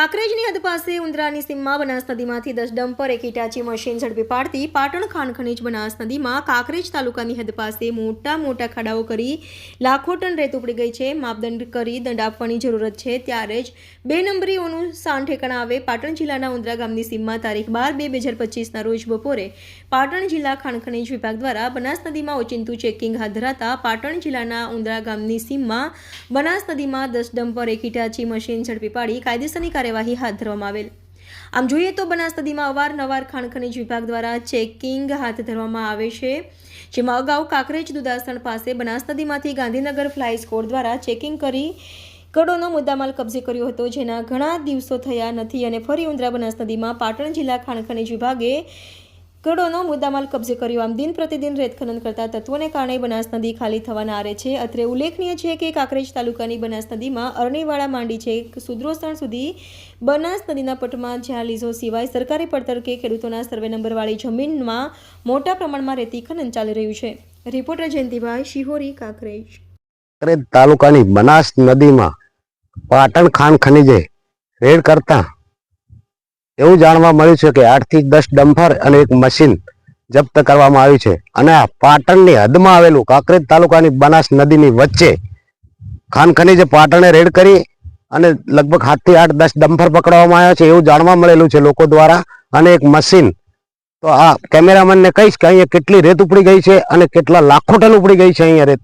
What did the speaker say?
કાંકરેજની હદ પાસે ઉંદરાની સીમમાં બનાસ નદીમાંથી દસ ડમ્પર એક હિટાચી મશીન ઝડપી પાડતી પાટણ ખાણ ખનીજ બનાસ નદીમાં કાંકરેજ તાલુકાની હદ પાસે મોટા મોટા ખાડાઓ કરી લાખો ટન રેત ઉપડી ગઈ છે. માપદંડ કરી દંડ આપવાની જરૂરત છે. ત્યારે જ બે નંબરીઓનું સાન ઠેકાણા આવે. પાટણ જિલ્લાના ઉંદરા ગામની સીમમાં તારીખ બાર બે બે હજાર પચીસના રોજ બપોરે પાટણ જિલ્લા ખાણ ખનીજ વિભાગ દ્વારા બનાસ નદીમાં ઓચિંતું ચેકિંગ હાથ ધરાતા પાટણ જિલ્લાના ઉંદરા ગામની સીમમાં બનાસ નદીમાં દસ ડમ્પર એક હિટાચી મશીન ઝડપી પાડી કાયદેસરની કાર્યવાહી હાથ ધરવામાં આવેલ. આમ જોઈએ તો બનાસ નદીમાં અવારનવાર ખાણ ખનીજ વિભાગ દ્વારા ચેકિંગ હાથ ધરવામાં આવે છે. જેમાં અગાઉ કાંકરેજ દુદાસણ પાસે બનાસ નદીમાંથી ગાંધીનગર ફ્લાય સ્કોડ દ્વારા ચેકિંગ કરી કરોડોનો મુદ્દામાલ કબજે કર્યો હતો. જેના ઘણા દિવસો થયા નથી અને ફરી ઉંદરા બનાસ નદીમાં પાટણ જિલ્લા ખાણ ખનીજ વિભાગે કરોડોનો મુદ્દામાલ કબજે કર્યો. આમ દિન પ્રતિદિન રેત કરતા તત્વોને કારણે બનાસ નદી ખાલી થવાના આરે છે. અત્રે ઉલ્લેખનીય છે કે કાંકરેજ તાલુકાની બનાસ નદીમાં અરણીવાળા માંડી છે. સુદ્રોસણ સુધી બનાસ નદીના પટમાં જ્યાં લીઝો સિવાય સરકારી પડતર કે ખેડૂતોના સર્વે નંબરવાળી જમીનમાં મોટા પ્રમાણમાં રેતી ખનન ચાલી રહ્યું છે. રિપોર્ટર જયંતિભાઈ શિહોરી, કાંકરેજ. કાંકરેજ તાલુકાની બનાસ નદીમાં પાટણ ખાન ખનીજે રેડ કરતા એવું જાણવા મળ્યું છે કે આઠથી દસ ડમ્ફર અને એક મશીન જપ્ત કરવામાં આવ્યું છે. અને આ પાટણની હદમાં આવેલું કાંકરેજ તાલુકાની બનાસ નદીની વચ્ચે ખાન ખનીજે પાટણે રેડ કરી અને લગભગ સાતથી આઠ દસ ડમ્ફર પકડવામાં આવ્યા છે. એવું જાણવા મળેલું છે લોકો દ્વારા. અને એક મશીન. તો આ કેમેરામેનને કહીશ કે અહીંયા કેટલી રેત ઉપડી ગઈ છે અને કેટલા લાખો ટન ઉપડી ગઈ છે અહીંયા રેત.